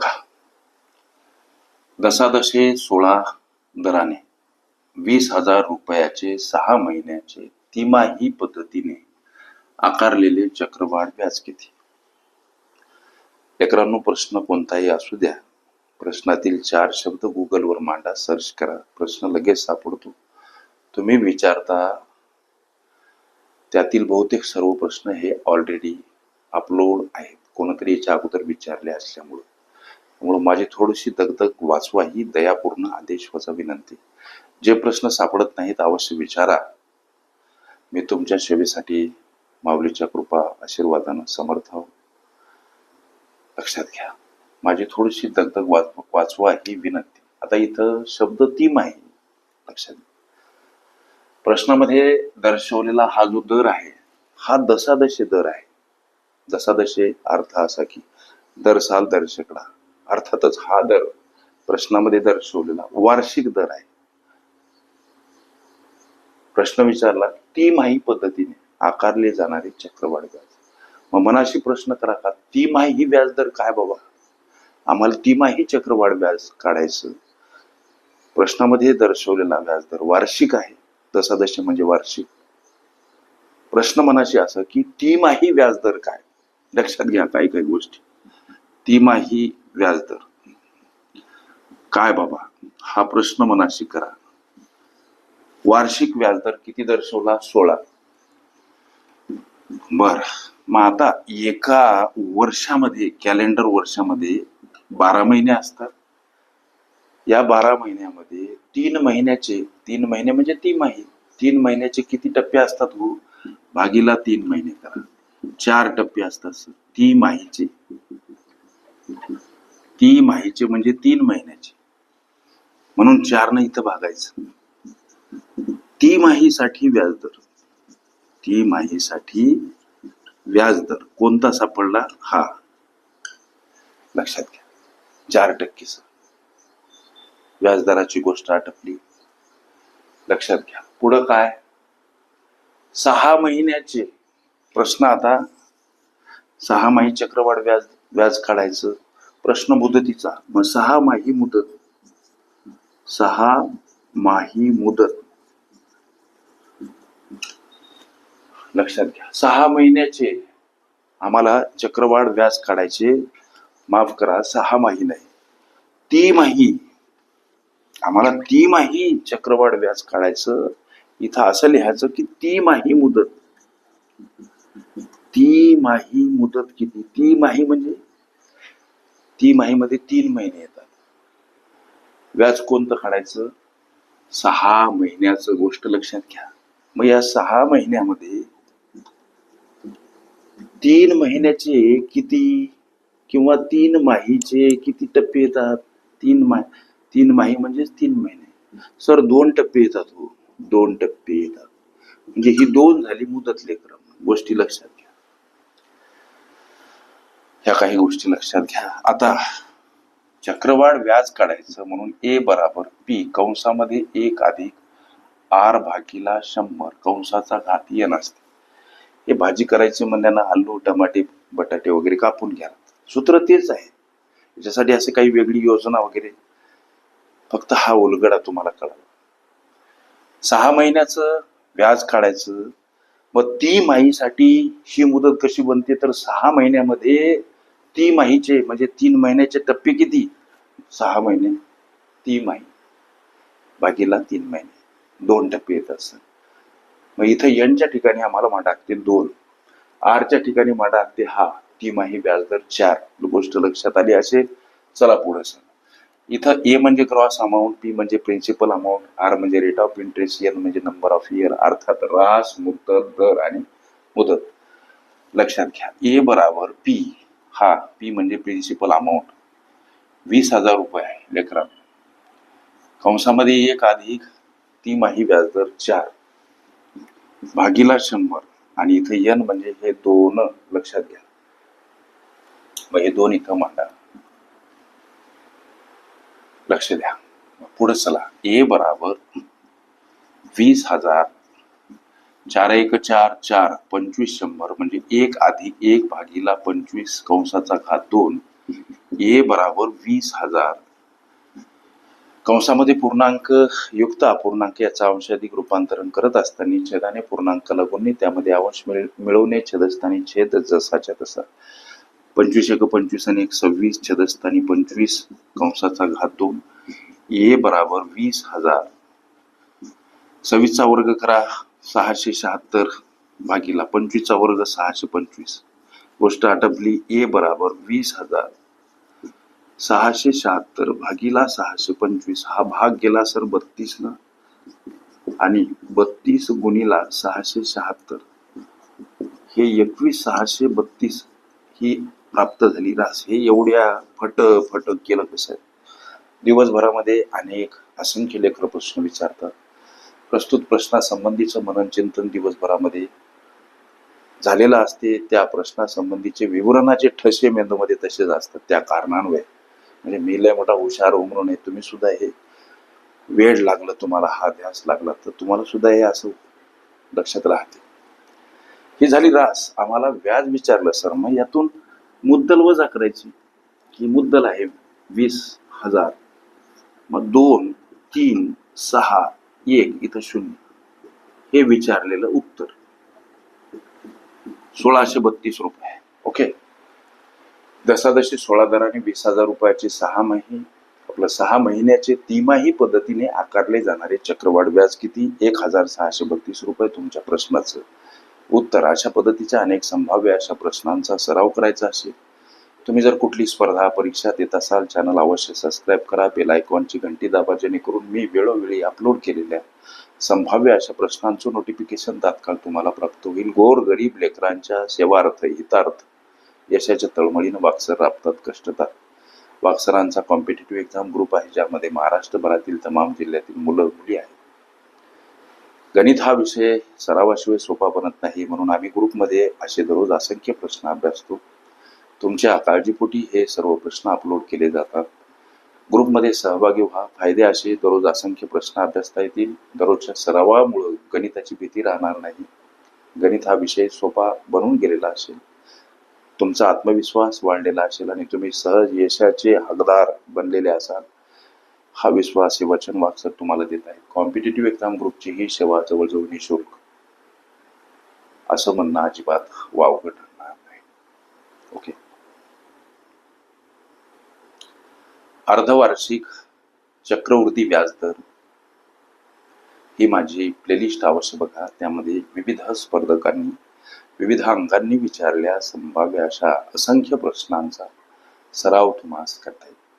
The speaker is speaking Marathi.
बघा दशादशे सोळा दराने वीस हजार रुपयाचे सहा महिन्याचे तिमाही पद्धतीने आकारलेले चक्रवाढ व्याज किती? लेकरांनो प्रश्न कोणताही असू द्या. प्रश्नातील चार शब्द गुगलवर मांडा सर्च करा. प्रश्न लगेच सापडतो. तुम्ही विचारता त्यातील बहुतेक सर्व प्रश्न हे ऑलरेडी अपलोड आहेत. कोणतरी याच्या अगोदर विचारले असल्यामुळे. त्यामुळं माझी थोडीशी दगदग वाचवा ही दयापूर्ण आदेश वाचा विनंती. जे प्रश्न सापडत नाहीत अवश्य विचारा. मी तुमच्या सेवेसाठी माऊलीच्या कृपा आशीर्वादानं समर्थ लक्षात घ्या माझी थोडीशी दगदग वाचवा ही विनंती. आता इथं शब्द तीम आहे. लक्षात घ्या. प्रश्नामध्ये दर्शवलेला हा जो दर आहे हा दशादशे दर आहे. दशादशे अर्थ असा की दर साल दर शेकडा. अर्थातच हा दर प्रश्नामध्ये दर्शवलेला वार्षिक दर आहे. प्रश्न विचारला तिमाही पद्धतीने आकारले जाणारे चक्रवाढ व्याज मग मनाशी प्रश्न करा का तिमाही व्याज दर काय बाबा? आम्हाला तिमाही चक्रवाढ व्याज काढायचं. प्रश्नामध्ये दर्शवलेला व्याज दर वार्षिक आहे दशादश म्हणजे वार्षिक. प्रश्न मनाशी असं की तिमाही व्याजदर काय? लक्षात घ्या काही काही गोष्टी. तिमाही व्याजदर. काय बाबा? हा प्रश्न मनाशी करा. वार्षिक व्याजदर किती दर्शवला? सोळा. बर. मग आता एका वर्षामध्ये कॅलेंडर वर्षामध्ये बारा महिने असतात. या बारा महिन्यामध्ये तीन महिन्याचे तीन महिने म्हणजे ती माही तीन महिन्याचे किती टप्पे असतात हो? भागीला तीन महिने करा. चार टप्पे असतात सर. ती माहीचे ती माहीचे म्हणजे तीन महिन्याचे. म्हणून चार न इथं भागायचं. ती माहीसाठी व्याजदर ती माहीसाठी व्याजदर कोणता सापडला? हा. लक्षात घ्या. चार टक्केच व्याजदराची गोष्ट आटपली. लक्षात घ्या. पुढं काय? सहा महिन्याचे. प्रश्न आता. सहा माही चक्रवाढ व्याज व्याज काढायचं. प्रश्न मुदतीचा. मग सहा माही मुदत. सहा माही मुदत. लक्षात घ्या. सहा महिन्याचे आम्हाला चक्रवाढ व्याज काढायचे. माफ करा सहा माही नाही. ती माही आम्हाला ती माही चक्रवाढ व्याज काढायचं. इथं असं लिहायचं की ती माही मुदत. ती माही मुदत किती? ती माही म्हणजे ती तीन महिने येतात. व्याज कोणतं काढायचं? सहा महिन्याचं गोष्ट लक्षात घ्या. मग या सहा महिन्यामध्ये तीन महिन्याचे किती किंवा तीन माहीचे किती टप्पे येतात? तीन माही तीन माही म्हणजे तीन महिने. सर दोन टप्पे येतात हो. दोन टप्पे येतात. म्हणजे ही दोन झाली मुदतले क्रम. गोष्टी लक्षात घ्या. ह्या काही गोष्टी लक्षात घ्या. आता चक्रवाढ व्याज काढायचं म्हणून ए बराबर पी कंसामध्ये एक अधिक आर भागीला शंभर कंसाचा घात येण असते हे भाजी करायची म्हणल्यानं आलू टमाटे बटाटे वगैरे कापून घ्या. सूत्र तेच आहे. याच्यासाठी असे काही वेगळी योजना वगैरे फक्त हा उलगडा तुम्हाला कळाला. सहा महिन्याचं व्याज काढायचं मग ती माहीसाठी ही मुदत कशी बनते? तर सहा महिन्यामध्ये ती माहीचे म्हणजे तीन महिन्याचे टप्पे किती? सहा महिने. ती माही. बाकीला तीन महिने. दोन टप्पे येत असतात. मग इथं यनच्या ठिकाणी आम्हाला मांडागते दोन. आरच्या ठिकाणी मांडागते हा. ती माही व्याजदर चार. गोष्ट लक्षात आली असेल चला पुढे सर इथं ए म्हणजे क्रॉस अमाऊंट पी म्हणजे प्रिन्सिपल अमाऊंट आर म्हणजे रेट ऑफ इंटरेस्ट एन म्हणजे नंबर ऑफ इयर अर्थात रास मुदत दर आणि मुदत. लक्षात घ्या. ए बराबर पी हा पी म्हणजे प्रिन्सिपल अमाऊंट वीस हजार रुपये आहे लेकरा कंसामध्ये एक अधिक ती माही व्याजदर चार. भागीला शंभर. आणि इथं यन म्हणजे हे दोन लक्षात घ्या. मग हे दोन इथं मांडा. लक्ष द्या. पुढे चला. ए बराबर वीस हजार चार एक चार चार पंचवीस शंभर म्हणजे एक अधिक एक भागीला पंचवीस कंसाचा घात दोन ए बराबर वीस हजार. कंसामध्ये पूर्णांक युक्त अपूर्णांक याचा अंशाधिक रूपांतरण करत असताना छेदाने पूर्णांक गुणणे त्यामध्ये अंश मिळ मिळवणे छेदस्थानी छेद जसाच्या तसा पंचवीस एक पंचवीस आणि एक सव्वीस छेदस्थानी पंचवीस कंसाचा घात दोन ए बराबर वीस हजार. सव्वीसचा वर्ग करा सहाशे शहात्तर भागीला पंचवीसचा वर्ग सहाशे पंचवीस. गोष्ट आटपली ए बराबर वीस हजार. सहाशे शहात्तर भागीला सहाशे पंचवीस. हा भाग गेला सर बत्तीस ला आणि बत्तीस गुणीला सहाशे शहात्तर. हे एकवीस सहाशे बत्तीस ही प्राप्त झाली. रास हे एवढ्या फट फट केलं कसं? दिवसभरामध्ये अनेक असंख्य लेकर प्रश्न विचारतात. प्रस्तुत प्रश्नासंबंधीचं मनन चिंतन दिवसभरामध्ये झालेलं असते त्या प्रश्नासंबंधीचे विवरणाचे ठसे मेंदूमध्ये तसेच असतात. त्या कारणांवर म्हणजे मी लय मोठा हुशार उमरून आहे तुम्ही सुद्धा हे वेळ लागलं तुम्हाला हा ध्यास लागला तर तुम्हाला सुद्धा हे असं लक्षात राहते. ही झाली रास. आम्हाला व्याज विचारलं सर मग यातून मुद्दल वजा करायची. ही मुद्दल आहे वीस हजार. मग दोन तीन सहा एक इथं शून्य. हे विचारलेलं उत्तर. सोळाशे बत्तीस रुपये. ओके दशादशी सोळा दराने वीस हजार रुपयाचे सहा महिने आपलं सहा महिन्याचे तिमाही पद्धतीने आकारले जाणारे चक्रवाढ व्याज किती? एक हजार सहाशे बत्तीस रुपये तुमच्या प्रश्नाचं उत्तर. अशा पद्धतीच्या अनेक संभाव्य अशा प्रश्नांचा सराव करायचा असेल. तुम्ही जर कुठली स्पर्धा परीक्षा देत असाल चॅनल अवश्य सबस्क्राईब करा. बेल आयकॉनची घंटी दाबा जेणेकरून मी वेळोवेळी अपलोड केलेल्या संभाव्य अशा प्रश्नांचं नोटिफिकेशन तात्काळ तुम्हाला प्राप्त होईल. गोर गरीब लेकरांच्या सेवार्थ हितार्थ यशाच्या तळमळीनं वाक्सर राबतात कष्टतात वाक्सरांचा कॉम्पिटेटिव्ह एक्झाम ग्रुप आहे ज्यामध्ये महाराष्ट्रभरातील तमाम जिल्ह्यातील मुलं मुली आहेत. गणित हा विषय सरावाशिवाय सोपा बनत नाही. म्हणून आम्ही ग्रुपमध्ये असे दररोज असंख्य प्रश्न अभ्यासतो. तुमच्या काळजीपोटी हे सर्व प्रश्न अपलोड केले जातात. ग्रुपमध्ये सहभागी व्हा. फायदे असे दररोज असंख्य प्रश्न अभ्यासता येतील. दररोजच्या सरावामुळं गणिताची भीती राहणार नाही. गणित हा विषय सोपा बनून गेलेला असेल. तुमचा आत्मविश्वास वाढलेला असेल आणि तुम्ही सहज यशाचे हकदार बनलेले असाल. हा विश्वास हे वचन वाक्सर तुम्हाला देत आहे. कॉम्पिटेटिव्ह एक्झाम ग्रुपची ही सेवा जवळजवळ निशुल्क. असं म्हणणं अजिबात वावगं ठरणार नाही. ओके अर्धवार्षिक चक्रवृत्ती व्याजदर. ही माझी प्लेलिस्ट अवश्य बघा. त्यामध्ये विविध स्पर्धकांनी विविध अंकांनी विचारल्या संभाव्य अशा असंख्य प्रश्नांचा सराव तुम्हाला करता येईल